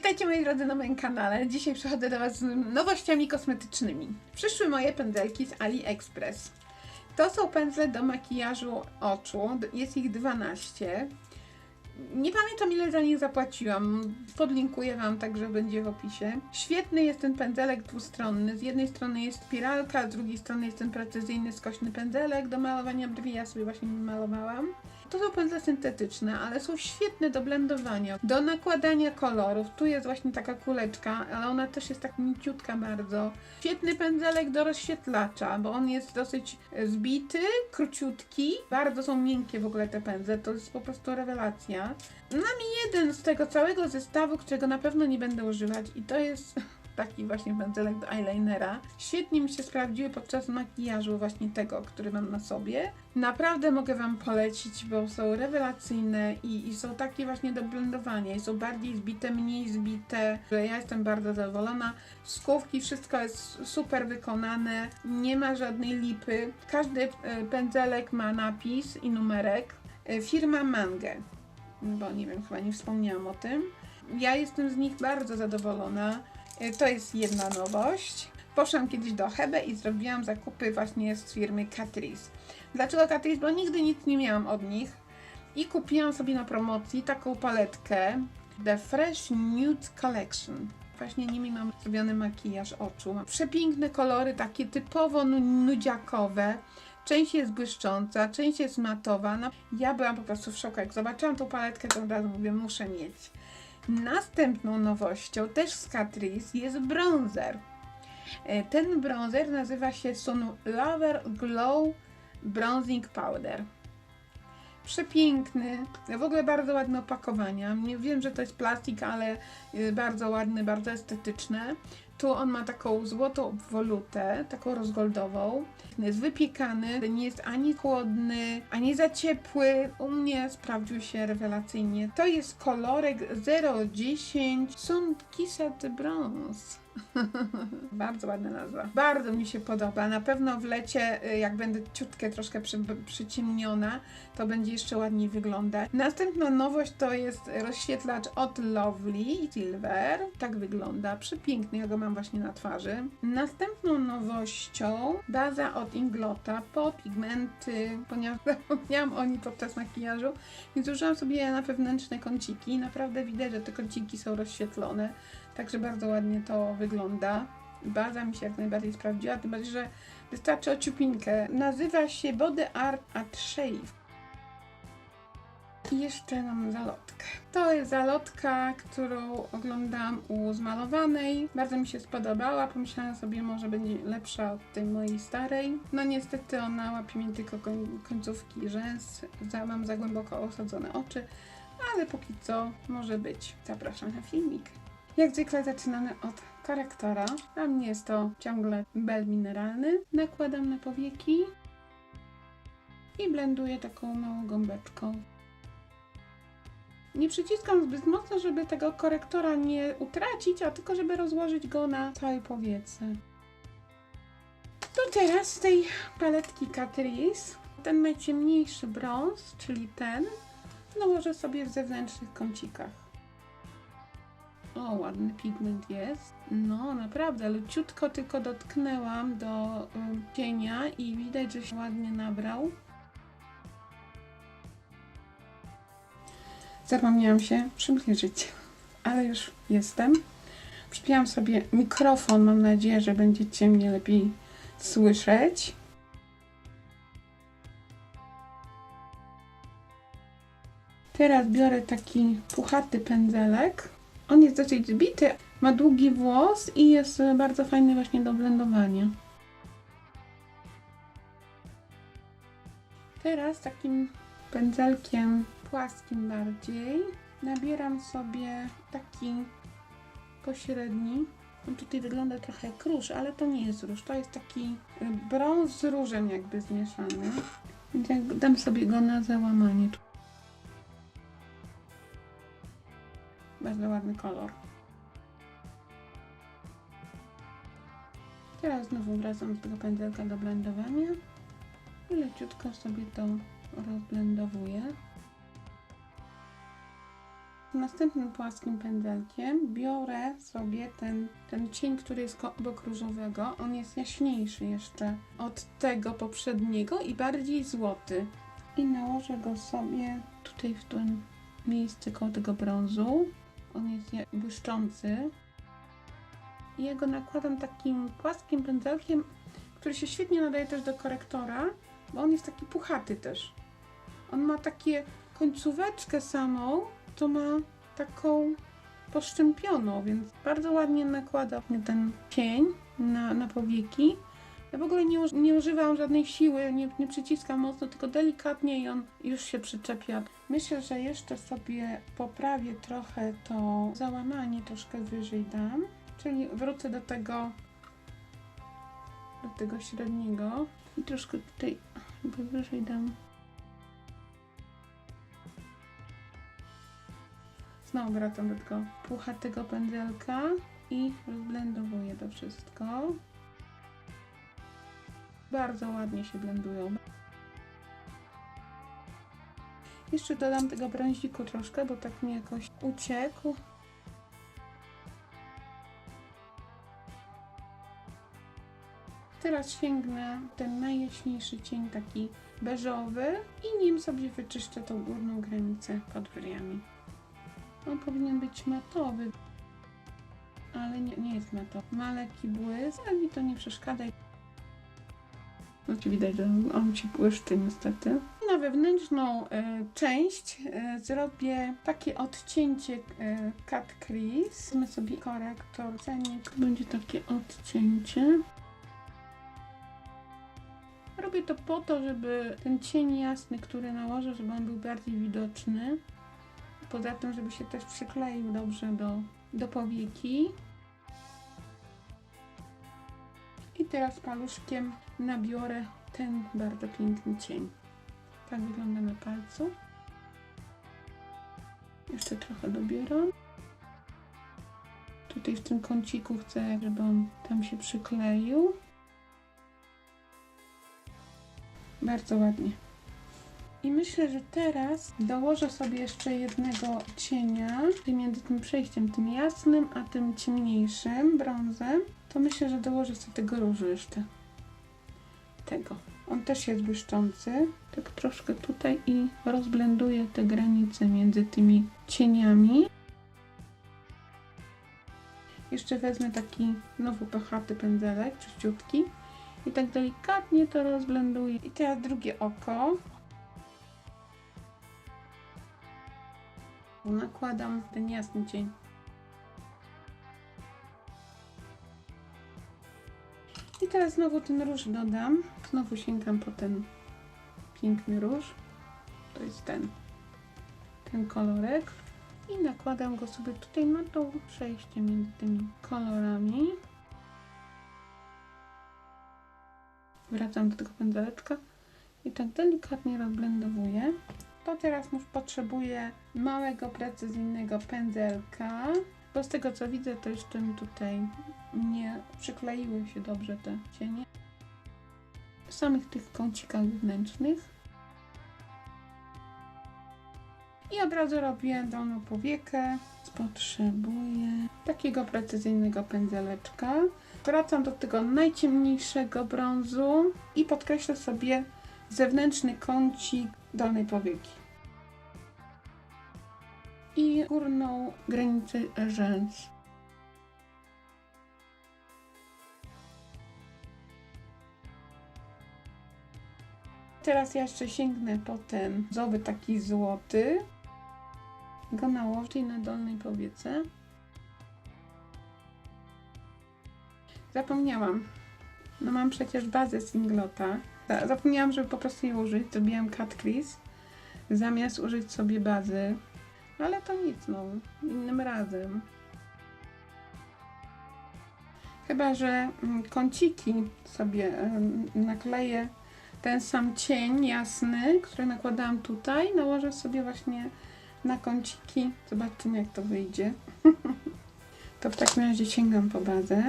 Witajcie moi drodzy na moim kanale. Dzisiaj przychodzę do Was z nowościami kosmetycznymi. Przyszły moje pędzelki z AliExpress. To są pędzle do makijażu oczu. Jest ich 12. Nie pamiętam ile za nich zapłaciłam. Podlinkuję Wam także będzie w opisie. Świetny jest ten pędzelek dwustronny. Z jednej strony jest spiralka, z drugiej strony jest ten precyzyjny, skośny pędzelek do malowania brwi. Ja sobie właśnie malowałam. To są pędzle syntetyczne, ale są świetne do blendowania, do nakładania kolorów. Tu jest właśnie taka kuleczka, ale ona też jest tak mięciutka bardzo. Świetny pędzelek do rozświetlacza, bo on jest dosyć e, zbity, króciutki. Bardzo są miękkie w ogóle te pędzle, to jest po prostu rewelacja. Mam jeden z tego całego zestawu, którego na pewno nie będę używać i to jest taki właśnie pędzelek do eyelinera. Świetnie mi się sprawdziły podczas makijażu właśnie tego, który mam na sobie. Naprawdę mogę Wam polecić, bo są rewelacyjne i, i są takie właśnie do blendowania. Są bardziej zbite, mniej zbite. Ja jestem bardzo zadowolona. Skówki, wszystko jest super wykonane. Nie ma żadnej lipy. Każdy e, pędzelek ma napis i numerek. E, Firma Mange, bo nie wiem, chyba nie wspomniałam o tym. Ja jestem z nich bardzo zadowolona. E, To jest jedna nowość. Poszłam kiedyś do Hebe i zrobiłam zakupy właśnie z firmy Catrice. Dlaczego Catrice? Bo nigdy nic nie miałam od nich. I kupiłam sobie na promocji taką paletkę The Fresh Nude Collection. Właśnie nimi mam zrobiony makijaż oczu. Mam przepiękne kolory, takie typowo nu- nudziakowe. Część jest błyszcząca, część jest matowa. No, ja byłam po prostu w szoku. Jak zobaczyłam tą paletkę, to od razu mówię, muszę mieć. Następną nowością, też z Catrice, jest bronzer. E, Ten bronzer nazywa się Sun Lover Glow Bronzing Powder. Przepiękny, w ogóle bardzo ładne opakowania. Wiem, że to jest plastik, ale y, bardzo ładny, bardzo estetyczne. Tu on ma taką złotą obwolutę, taką rozgoldową. Jest wypiekany, nie jest ani chłodny, ani za ciepły. U mnie sprawdził się rewelacyjnie. To jest kolorek 010 Sun Kissed Bronze. Bardzo ładna nazwa. Bardzo mi się podoba. Na pewno w lecie, y, jak będę ciutkę troszkę przy, przyciemniona, to będzie jeszcze ładniej wyglądać. Następna nowość to jest rozświetlacz od Lovely Silver. Tak wygląda. Przepiękny. Ja go mam właśnie na twarzy. Następną nowością baza od Inglota po pigmenty, ponieważ zapomniałam o niej podczas makijażu, więc użyłam je na wewnętrzne kąciki. Naprawdę widać, że te kąciki są rozświetlone. Także bardzo ładnie to wygląda. Baza mi się jak najbardziej sprawdziła, tym bardziej, że wystarczy ociupinkę. Nazywa się Body Art at Shave. I jeszcze mam zalotkę. To jest zalotka, którą oglądałam u zmalowanej. Bardzo mi się spodobała. Pomyślałam sobie, może będzie lepsza od tej mojej starej. No niestety ona łapie mi tylko koń- końcówki rzęs. Za, mam za głęboko osadzone oczy. Ale póki co może być. Zapraszam na filmik. Jak zwykle zaczynamy od korektora. Dla mnie jest to ciągle bel mineralny. Nakładam na powieki i blenduję taką małą gąbeczką. Nie przyciskam zbyt mocno, żeby tego korektora nie utracić, a tylko żeby rozłożyć go na całej powiece. To teraz z tej paletki Catrice ten najciemniejszy brąz, czyli ten, nałożę sobie w zewnętrznych kącikach. O, ładny pigment jest. No, naprawdę, leciutko tylko dotknęłam do ym, cienia i widać, że się ładnie nabrał. Zapomniałam się przybliżyć, ale już jestem. Przypiłam sobie mikrofon, mam nadzieję, że będziecie mnie lepiej słyszeć. Teraz biorę taki puchaty pędzelek. On jest dosyć zbity, ma długi włos i jest bardzo fajny właśnie do blendowania. Teraz takim pędzelkiem płaskim bardziej nabieram sobie taki pośredni. On tutaj wygląda trochę jak róż, ale to nie jest róż. To jest taki e, brąz z różem jakby zmieszany. Więc dam sobie go na załamanie. Bardzo ładny kolor. Teraz znowu wracam z tego pędzelka do blendowania i leciutko sobie to rozblendowuję. następnym płaskim pędzelkiem biorę sobie ten, ten cień, który jest obok różowego. On jest jaśniejszy jeszcze od tego poprzedniego i bardziej złoty. I nałożę go sobie tutaj w to miejsce koło tego brązu. On jest błyszczący. I ja go nakładam takim płaskim pędzelkiem, który się świetnie nadaje też do korektora, bo on jest taki puchaty też. On ma takie końcóweczkę samą, to ma taką poszczępioną, więc bardzo ładnie nakłada mnie ten cień na, na powieki. Ja w ogóle nie, nie używam żadnej siły, nie, nie przyciskam mocno, tylko delikatnie i on już się przyczepia. Myślę, że jeszcze sobie poprawię trochę to załamanie, troszkę wyżej dam, czyli wrócę do tego do tego średniego i troszkę tutaj wyżej dam. Znowu wracam do tego puchatego pędzelka i rozblendowuję to wszystko. Bardzo ładnie się blendują. Jeszcze dodam tego brąziku troszkę, bo tak mi jakoś uciekł. Teraz sięgnę ten najjaśniejszy cień, taki beżowy i nim sobie wyczyszczę tą górną granicę pod brwiami. On powinien być matowy, ale nie, nie jest matowy. Ma lekki błysk, ale mi to nie przeszkadza. No ci widać, że on ci błyszczy niestety. Na wewnętrzną e, część e, zrobię takie odcięcie e, cut crease. My sobie korektor cenik. Będzie takie odcięcie. Robię to po to, żeby ten cień jasny, który nałożę, żeby on był bardziej widoczny. Poza tym, żeby się też przykleił dobrze do, do powieki. I teraz paluszkiem nabiorę ten bardzo piękny cień. Tak wygląda na palcu. Jeszcze trochę dobieram. Tutaj w tym kąciku chcę, żeby on tam się przykleił. Bardzo ładnie. I myślę, że teraz dołożę sobie jeszcze jednego cienia czyli między tym przejściem, tym jasnym, a tym ciemniejszym brązem. To myślę, że dołożę sobie tego różu jeszcze. Tego. On też jest błyszczący. Tak troszkę tutaj i rozblenduję te granice między tymi cieniami. Jeszcze wezmę taki nowy puchaty pędzelek, czyściutki. I tak delikatnie to rozblenduję. I teraz drugie oko. Nakładam ten jasny cień. Teraz znowu ten róż dodam. Znowu sięgam po ten piękny róż. To jest ten, ten kolorek. I nakładam go sobie tutaj na to przejście między tymi kolorami. Wracam do tego pędzeleczka i tak delikatnie rozblendowuję. To teraz już potrzebuję małego, precyzyjnego pędzelka, bo z tego co widzę, to jeszcze mi tutaj nie przykleiły się dobrze te cienie. W samych tych kącikach wewnętrznych. I od razu robię dolną powiekę. Potrzebuję takiego precyzyjnego pędzeleczka. Wracam do tego najciemniejszego brązu i podkreślę sobie zewnętrzny kącik dolnej powieki. I górną granicę rzęs. Teraz ja jeszcze sięgnę po ten zowy taki złoty. Go nałożę na dolnej powiece. Zapomniałam. No mam przecież bazę singlota. Za- Zapomniałam, żeby po prostu jej użyć. Zrobiłam cut crease. Zamiast użyć sobie bazy. No ale to nic, no. Innym razem. Chyba, że mm, kąciki sobie nakleję ten sam cień jasny, który nakładałam tutaj. Nałożę sobie właśnie na kąciki. Zobaczymy, jak to wyjdzie. to w takim razie sięgam po bazę.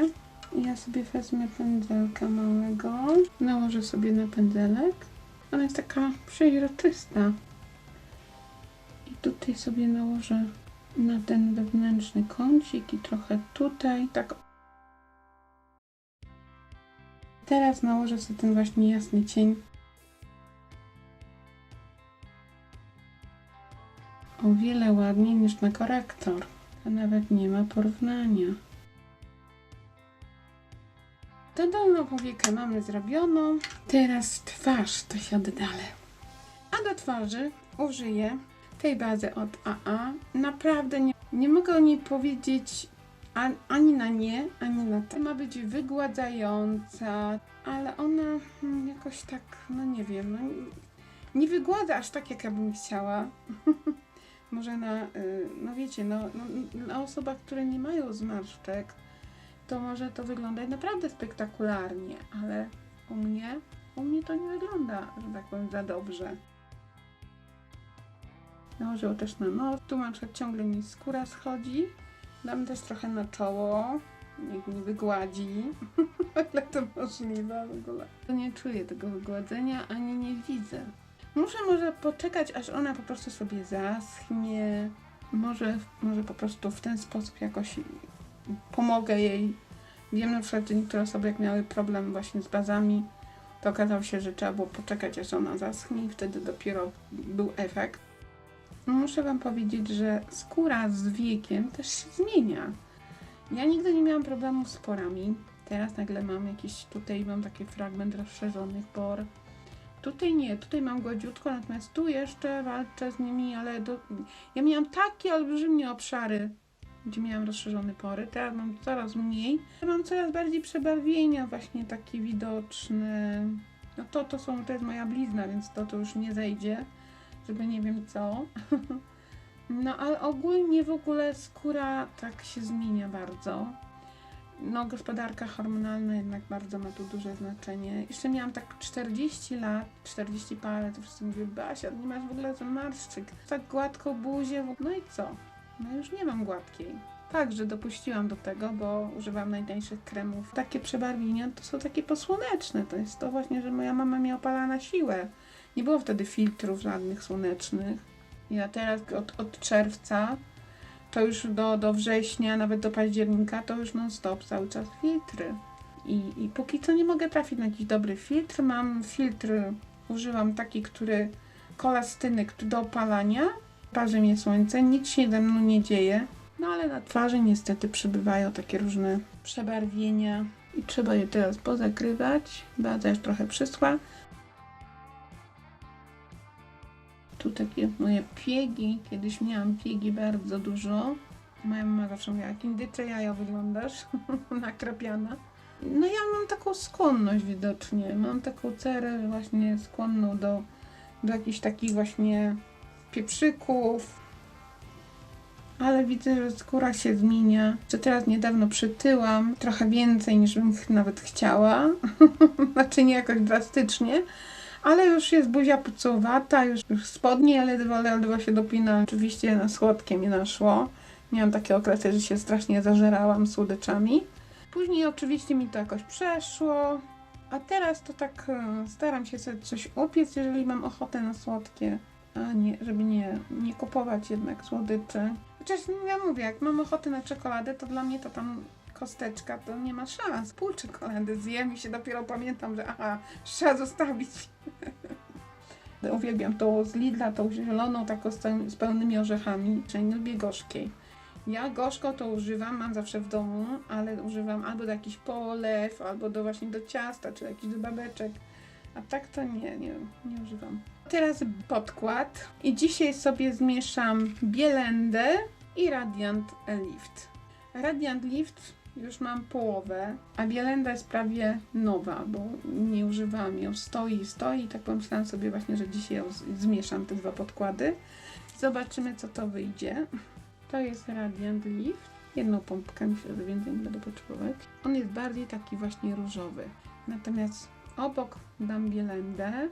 Ja sobie wezmę pędzelka małego, nałożę sobie na pędzelek. Ona jest taka przeźroczysta. I tutaj sobie nałożę na ten wewnętrzny kącik i trochę tutaj, tak. Teraz nałożę sobie ten właśnie jasny cień. O wiele ładniej niż na korektor. To nawet nie ma porównania. To dolną powiekę mamy zrobioną. Teraz twarz to się oddalę. A do twarzy użyję tej bazy od AA. Naprawdę nie, nie mogę o niej powiedzieć ani na nie, ani na to. Ma być wygładzająca, ale ona hmm, jakoś tak, no nie wiem, no, nie wygładza aż tak, jak ja bym chciała. Może na, y, no wiecie, no, no, na osobach, które nie mają zmarszczek, to może to wyglądać naprawdę spektakularnie, ale u mnie, u mnie to nie wygląda, że tak powiem, za dobrze. Nałożył też na nos. Tu na przykład ciągle mi skóra schodzi. Dam też trochę na czoło. Niech mi wygładzi. O ile to możliwe w ogóle. To nie czuję tego wygładzenia, ani nie widzę. Muszę może poczekać, aż ona po prostu sobie zaschnie. Może, może po prostu w ten sposób jakoś pomogę jej. Wiem na przykład, że niektóre osoby jak miały problem właśnie z bazami, to okazało się, że trzeba było poczekać, aż ona zaschnie i wtedy dopiero był efekt. Muszę Wam powiedzieć, że skóra z wiekiem też się zmienia. Ja nigdy nie miałam problemu z porami. Teraz nagle mam jakiś, tutaj mam taki fragment rozszerzonych por. Tutaj nie, tutaj mam gładziutko, natomiast tu jeszcze walczę z nimi, ale do... ja miałam takie olbrzymie obszary, gdzie miałam rozszerzone pory. Teraz mam coraz mniej. Mam coraz bardziej przebarwienia właśnie takie widoczne. No to, to są, to jest moja blizna, więc to, to już nie zejdzie żeby nie wiem co. No ale ogólnie w ogóle skóra tak się zmienia bardzo. No gospodarka hormonalna jednak bardzo ma tu duże znaczenie. Jeszcze miałam tak 40 lat, 40 parę, to wszyscy mówią, Basia, nie masz w ogóle zmarszczyk. Tak gładką buzię, no i co? No już nie mam gładkiej. Także dopuściłam do tego, bo używam najtańszych kremów. Takie przebarwienia to są takie posłoneczne. To jest to właśnie, że moja mama mnie opala na siłę. Nie było wtedy filtrów żadnych słonecznych. Ja teraz od, od czerwca, to już do, do września, nawet do października, to już non stop cały czas filtry. I, I póki co nie mogę trafić na jakiś dobry filtr. Mam filtr, używam taki, który kolastyny do opalania. Parzy mnie słońce, nic się ze mną nie dzieje. No ale na twarzy niestety przybywają takie różne przebarwienia. I trzeba je teraz pozakrywać. Baza już trochę przysła. Tu takie moje piegi. Kiedyś miałam piegi bardzo dużo. Moja mama zawsze mówiła, jak indycze jajo wyglądasz, nakrapiana. No ja mam taką skłonność widocznie. Mam taką cerę właśnie skłonną do, do jakichś takich właśnie pieprzyków. Ale widzę, że skóra się zmienia. Że teraz niedawno przytyłam trochę więcej niż bym nawet chciała. znaczy nie jakoś drastycznie ale już jest buzia pucowata, już, już spodnie ledwo, ledwo się dopina. Oczywiście na słodkie mi naszło. Miałam takie okresy, że się strasznie zażerałam słodyczami. Później oczywiście mi to jakoś przeszło, a teraz to tak e, staram się sobie coś upiec, jeżeli mam ochotę na słodkie, a nie, żeby nie, nie kupować jednak słodyczy. Chociaż ja mówię, jak mam ochotę na czekoladę, to dla mnie to tam kosteczka, to nie ma szans. Pół czekolady zjem i się dopiero pamiętam, że aha, trzeba zostawić. Uwielbiam tą z Lidla, tą zieloną, taką z pełnymi orzechami, czyli nie lubię gorzkiej. Ja gorzko to używam, mam zawsze w domu, ale używam albo do jakichś polew, albo do właśnie do ciasta, czy jakichś do babeczek. A tak to nie, nie, nie używam. Teraz podkład i dzisiaj sobie zmieszam Bielendę i Radiant Lift. Radiant Lift już mam połowę, a Bielenda jest prawie nowa, bo nie używałam ją. Stoi, stoi i tak pomyślałam sobie właśnie, że dzisiaj zmieszam, te dwa podkłady. Zobaczymy, co to wyjdzie. To jest Radiant Lift. Jedną pompkę, myślę, że więcej nie będę potrzebować. On jest bardziej taki właśnie różowy. Natomiast obok dam Bielendę.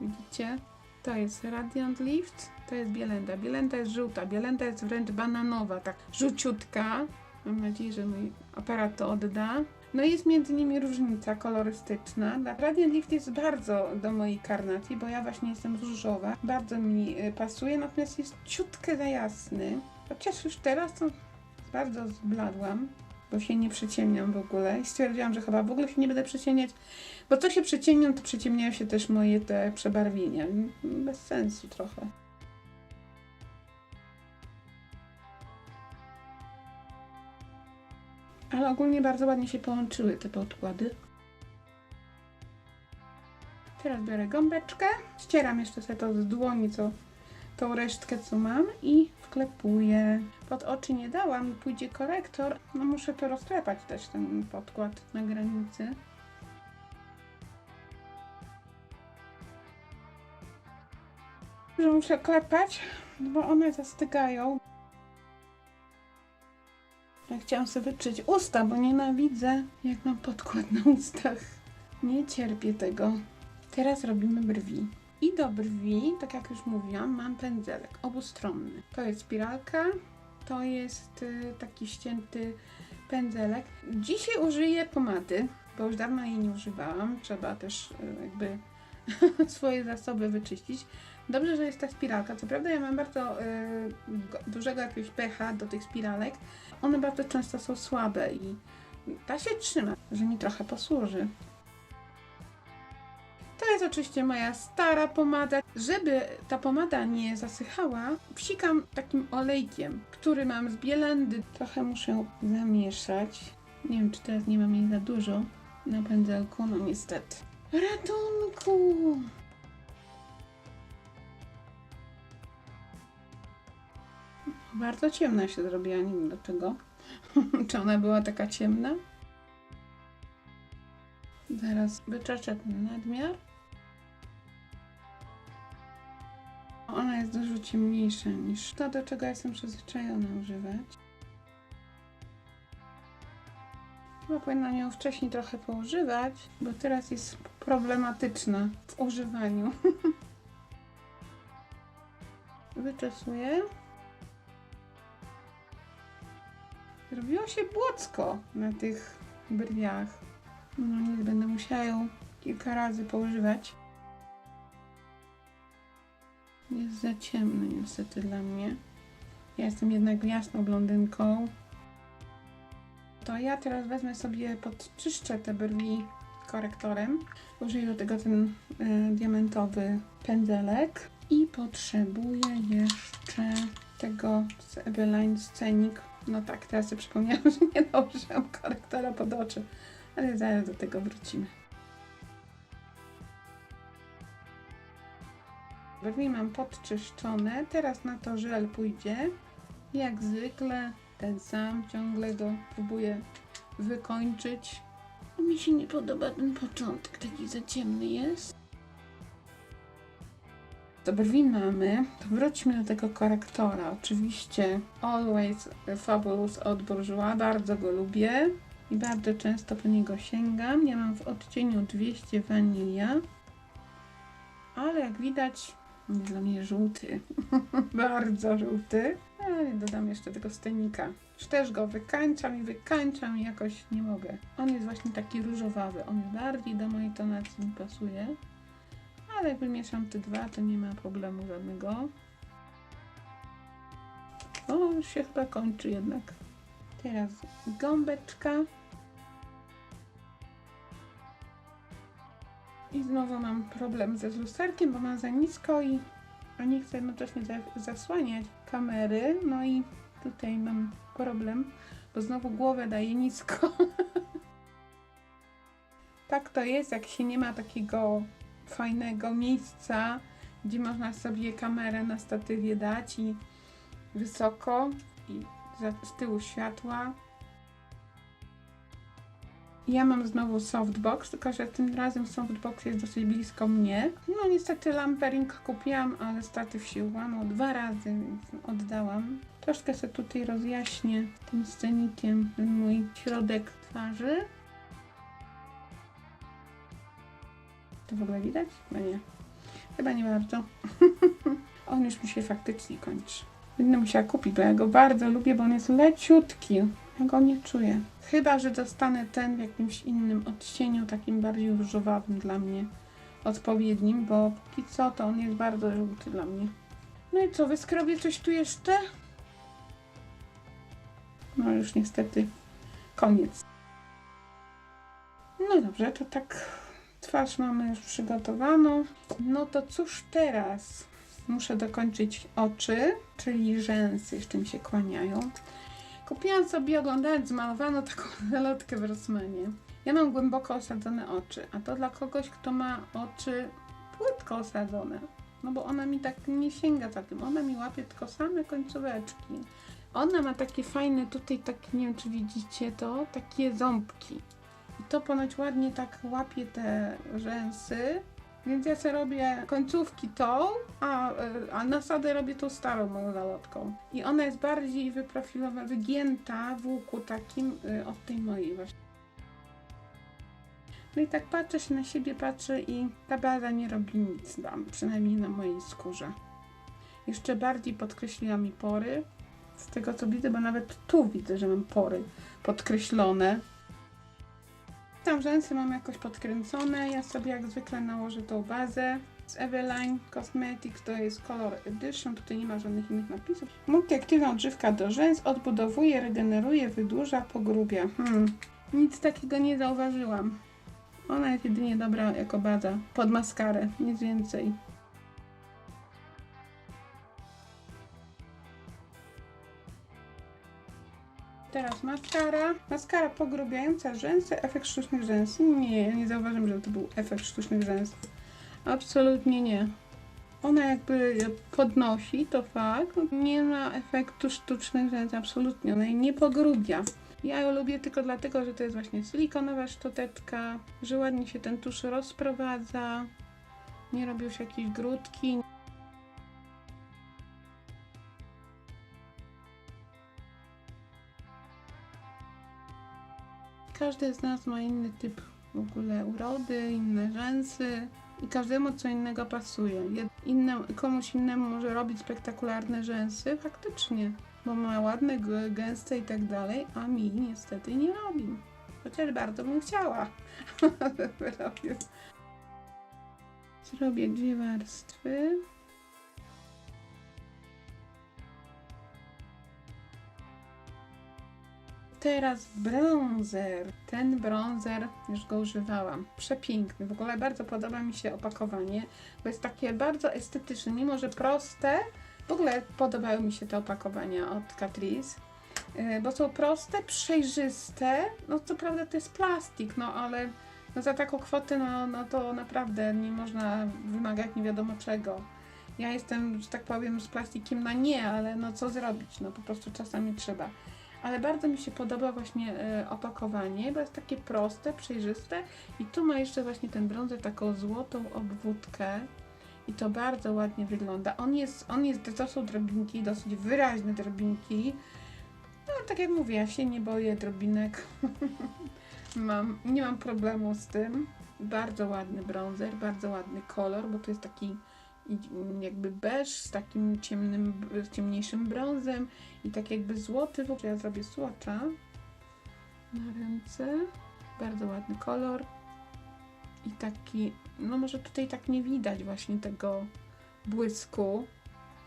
Widzicie? To jest Radiant Lift, to jest Bielenda. Bielenda jest żółta, Bielenda jest wręcz bananowa, tak żółciutka. Mam nadzieję, że mój aparat to odda. No i jest między nimi różnica kolorystyczna. Radiant Lift jest bardzo do mojej karnacji, bo ja właśnie jestem różowa. Bardzo mi y, pasuje, natomiast jest ciutkę za jasny. Chociaż już teraz to bardzo zbladłam, bo się nie przyciemniam w ogóle i stwierdziłam, że chyba w ogóle się nie będę przyciemniać, bo co się przyciemniam, to przyciemniają się też moje te przebarwienia. Bez sensu trochę. Ale ogólnie bardzo ładnie się połączyły te podkłady. Teraz biorę gąbeczkę, ścieram jeszcze sobie to z dłoni, co, tą resztkę, co mam i wklepuję. Pod oczy nie dałam, pójdzie korektor. No muszę to rozklepać też, ten podkład na granicy. Że muszę klepać, bo one zastygają. Chciałam sobie wyczyć usta, bo nienawidzę, jak mam podkład na ustach. Nie cierpię tego. Teraz robimy brwi. I do brwi, tak jak już mówiłam, mam pędzelek obustronny. To jest spiralka, to jest y, taki ścięty pędzelek. Dzisiaj użyję pomady, bo już dawno jej nie używałam. Trzeba też y, jakby swoje zasoby wyczyścić. Dobrze, że jest ta spiralka. Co prawda ja mam bardzo y, go- dużego jakiegoś pecha do tych spiralek. One bardzo często są słabe i ta się trzyma, że mi trochę posłuży. To jest oczywiście moja stara pomada. Żeby ta pomada nie zasychała, psikam takim olejkiem, który mam z bielendy. Trochę muszę zamieszać. Nie wiem, czy teraz nie mam jej za dużo na pędzelku. No niestety. Ratunku! Bardzo ciemna się zrobiła, nie wiem dlaczego. czy ona była taka ciemna? Zaraz wyczeczę ten nadmiar. Ona jest dużo ciemniejsza niż to, do czego jestem przyzwyczajona używać. Chyba powinnam ją wcześniej trochę poużywać, bo teraz jest problematyczna w używaniu. Wyczesuję. Zrobiło się błocko na tych brwiach. No nic, będę musiała ją kilka razy poużywać. Jest za ciemny niestety dla mnie. Ja jestem jednak jasną blondynką. To ja teraz wezmę sobie, podczyszczę te brwi korektorem. Użyję do tego ten y, diamentowy pędzelek. I potrzebuję jeszcze tego z Eveline Scenic. No tak, teraz sobie przypomniałam, że nie nałożyłam korektora pod oczy. Ale zaraz do tego wrócimy. Brwi mam podczyszczone. Teraz na to żel pójdzie. Jak zwykle ten sam. Ciągle go próbuję wykończyć. Mi się nie podoba ten początek. Taki za ciemny jest. To brwi mamy. To wróćmy do tego korektora. Oczywiście Always Fabulous od Bourjois. Bardzo go lubię. I bardzo często po niego sięgam. Ja mam w odcieniu 200 wanilia. Ale jak widać, jest dla mnie żółty. bardzo żółty. Ale dodam jeszcze tego stenika. Już też go wykańczam i wykańczam i jakoś nie mogę. On jest właśnie taki różowawy. On bardziej do mojej tonacji pasuje. Ale wymieszam te dwa, to nie ma problemu żadnego. O, już się chyba kończy jednak. Teraz gąbeczka. I znowu mam problem ze lusterkiem, bo mam za nisko i a nie chcę jednocześnie za, zasłaniać kamery. No i tutaj mam problem, bo znowu głowę daję nisko. tak to jest, jak się nie ma takiego fajnego miejsca, gdzie można sobie kamerę na statywie dać i wysoko i z tyłu światła. Ja mam znowu softbox, tylko że tym razem softbox jest dosyć blisko mnie. No niestety lampering kupiłam, ale statyw się łamał dwa razy, więc oddałam. Troszkę sobie tutaj rozjaśnię tym scenikiem mój środek twarzy. To w ogóle widać? No nie. Chyba nie bardzo. on już mi się faktycznie kończy. Będę musiała kupić, bo ja go bardzo lubię, bo on jest leciutki. Ja go nie czuję. Chyba, że dostanę ten w jakimś innym odcieniu, takim bardziej różowawym dla mnie. Odpowiednim, bo póki co to on jest bardzo żółty dla mnie. No i co, wyskrobię coś tu jeszcze? No już niestety koniec. No dobrze, to tak twarz mamy już przygotowaną. No to cóż teraz? Muszę dokończyć oczy, czyli rzęsy, jeszcze mi się kłaniają. Kupiłam sobie, oglądając zmalowaną taką zalotkę w Rossmanie. Ja mam głęboko osadzone oczy, a to dla kogoś, kto ma oczy płytko osadzone. No bo ona mi tak nie sięga za tym, ona mi łapie tylko same końcóweczki. Ona ma takie fajne tutaj, tak nie wiem czy widzicie to, takie ząbki. To ponoć ładnie tak łapie te rzęsy. Więc ja sobie robię końcówki tą, a, y, a nasadę robię tą starą moją zalotką. I ona jest bardziej wyprofilowana, wygięta w łuku takim y, od tej mojej właśnie. No i tak patrzę się na siebie, patrzę i ta baza nie robi nic tam, przynajmniej na mojej skórze. Jeszcze bardziej podkreśliła mi pory. Z tego co widzę, bo nawet tu widzę, że mam pory podkreślone. Tam rzęsy mam jakoś podkręcone. Ja sobie jak zwykle nałożę tą bazę z Eveline Cosmetics. To jest Color Edition. Tutaj nie ma żadnych innych napisów. Multiaktywna odżywka do rzęs. Odbudowuje, regeneruje, wydłuża, pogrubia. Hmm. Nic takiego nie zauważyłam. Ona jest jedynie dobra jako baza pod maskarę, nic więcej. Teraz maskara. Maskara pogrubiająca rzęsy, efekt sztucznych rzęs. Nie, nie zauważyłem, że to był efekt sztucznych rzęs. Absolutnie nie. Ona jakby podnosi, to fakt. Nie ma efektu sztucznych rzęs, absolutnie. Ona jej nie pogrubia. Ja ją lubię tylko dlatego, że to jest właśnie silikonowa szczoteczka, że ładnie się ten tusz rozprowadza, nie robią się jakieś grudki. Każdy z nas ma inny typ w ogóle urody, inne rzęsy i każdemu co innego pasuje. Innym, komuś innemu może robić spektakularne rzęsy, faktycznie, bo ma ładne, gęste i tak dalej, a mi niestety nie robi. Chociaż bardzo bym chciała. Zrobię dwie warstwy. Teraz bronzer. Ten bronzer już go używałam. Przepiękny. W ogóle bardzo podoba mi się opakowanie, bo jest takie bardzo estetyczne, mimo że proste. W ogóle podobały mi się te opakowania od Catrice, yy, bo są proste, przejrzyste. No co prawda to jest plastik, no ale no za taką kwotę no, no to naprawdę nie można wymagać nie wiadomo czego. Ja jestem, że tak powiem, z plastikiem na nie, ale no co zrobić, no po prostu czasami trzeba. Ale bardzo mi się podoba właśnie e, opakowanie, bo jest takie proste, przejrzyste i tu ma jeszcze właśnie ten brązer taką złotą obwódkę i to bardzo ładnie wygląda. On jest, on jest, to są drobinki, dosyć wyraźne drobinki. No tak jak mówię, ja się nie boję drobinek. mam, nie mam problemu z tym. Bardzo ładny brązer, bardzo ładny kolor, bo to jest taki i- jakby beż z takim ciemnym, ciemniejszym brązem i tak jakby złoty, w ogóle ja zrobię złocza na ręce. Bardzo ładny kolor. I taki, no może tutaj tak nie widać właśnie tego błysku,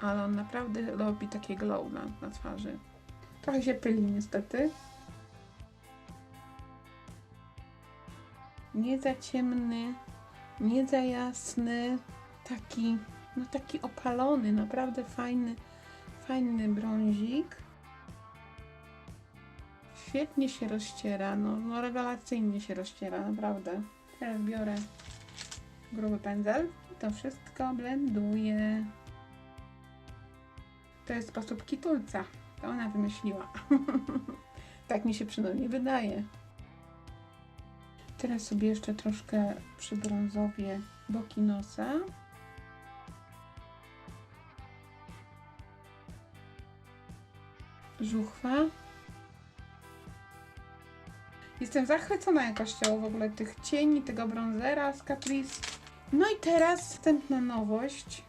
ale on naprawdę robi takie glow na, na twarzy. Trochę się pyli niestety. Nie za ciemny, nie za jasny, taki, no taki opalony, naprawdę fajny, fajny brązik. Świetnie się rozciera, no, no rewelacyjnie się rozciera, naprawdę. Teraz biorę gruby pędzel i to wszystko blenduję. To jest sposób kitulca. To ona wymyśliła. tak mi się przynajmniej wydaje. Teraz sobie jeszcze troszkę przybrązowię boki nosa. Żuchwa. Jestem zachwycona jakością w ogóle tych cieni, tego bronzera z Catrice. No i teraz następna nowość.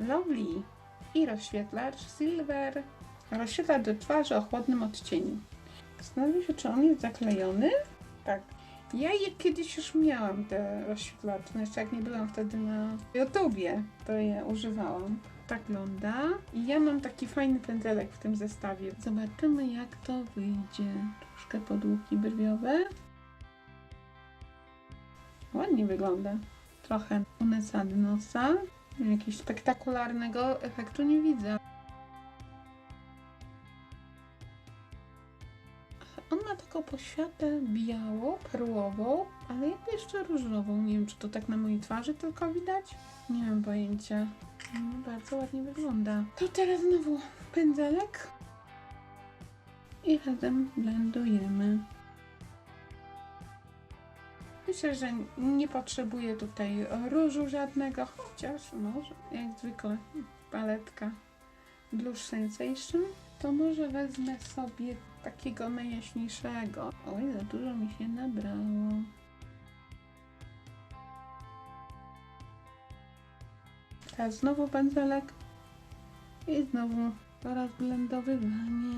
Lovely i rozświetlacz Silver. Rozświetlacz do twarzy o chłodnym odcieniu. Zastanawiam się, czy on jest zaklejony? Tak. Ja je kiedyś już miałam te rozświetlacze, no jeszcze jak nie byłam wtedy na YouTubie, to je używałam. Tak wygląda. I ja mam taki fajny pędzelek w tym zestawie. Zobaczymy jak to wyjdzie. Troszkę podłuki brwiowe. Ładnie wygląda. Trochę unesady nosa. Jakiegoś spektakularnego efektu nie widzę. Taką poświatę białą, perłową, ale jakby jeszcze różową. Nie wiem, czy to tak na mojej twarzy tylko widać. Nie mam pojęcia. No, bardzo ładnie wygląda. To teraz znowu pędzelek. I razem blendujemy. Myślę, że nie potrzebuję tutaj różu żadnego, chociaż może, jak zwykle, paletka Blush Sensation. To może wezmę sobie takiego najjaśniejszego. Oj, za dużo mi się nabrało. Teraz znowu pędzelek i znowu rozblendowywanie.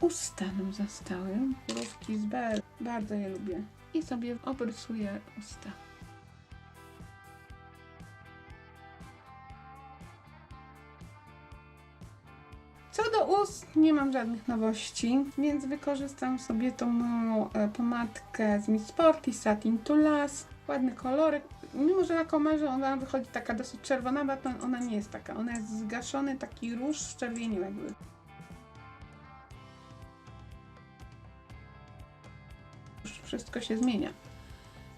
Usta nam zostały. Mrówki z Bell. Bardzo je lubię. I sobie obrysuję usta. Nie mam żadnych nowości, więc wykorzystam sobie tą moją e, pomadkę z Miss Sporty Satin to Last. Ładny kolorek. Mimo, że na kamerze ona wychodzi taka dosyć czerwona, to ona nie jest taka. Ona jest zgaszony taki róż z czerwienią jakby. Już wszystko się zmienia.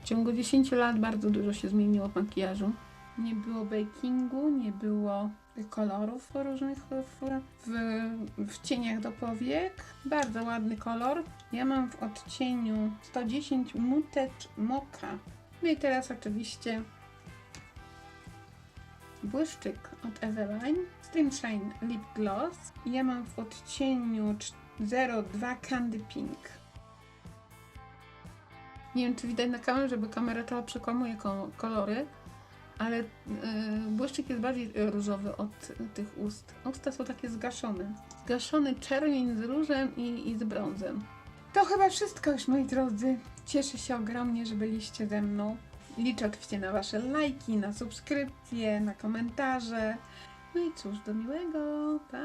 W ciągu 10 lat bardzo dużo się zmieniło w makijażu. Nie było bakingu, nie było kolorów różnych w, w, w cieniach do powiek. Bardzo ładny kolor. Ja mam w odcieniu 110 Mutet Mocha. No i teraz oczywiście błyszczyk od Eveline. Stream Shine Lip Gloss. Ja mam w odcieniu 02 Candy Pink. Nie wiem, czy widać na kamerze, bo kamera trochę przekłamuje ko- kolory, ale yy, błyszczyk jest bardziej różowy od tych ust. Usta są takie zgaszone. Zgaszony czerwień z różem i, i z brązem. To chyba wszystko już, moi drodzy. Cieszę się ogromnie, że byliście ze mną. Liczę oczywiście na Wasze lajki, na subskrypcje, na komentarze. No i cóż, do miłego. Pa!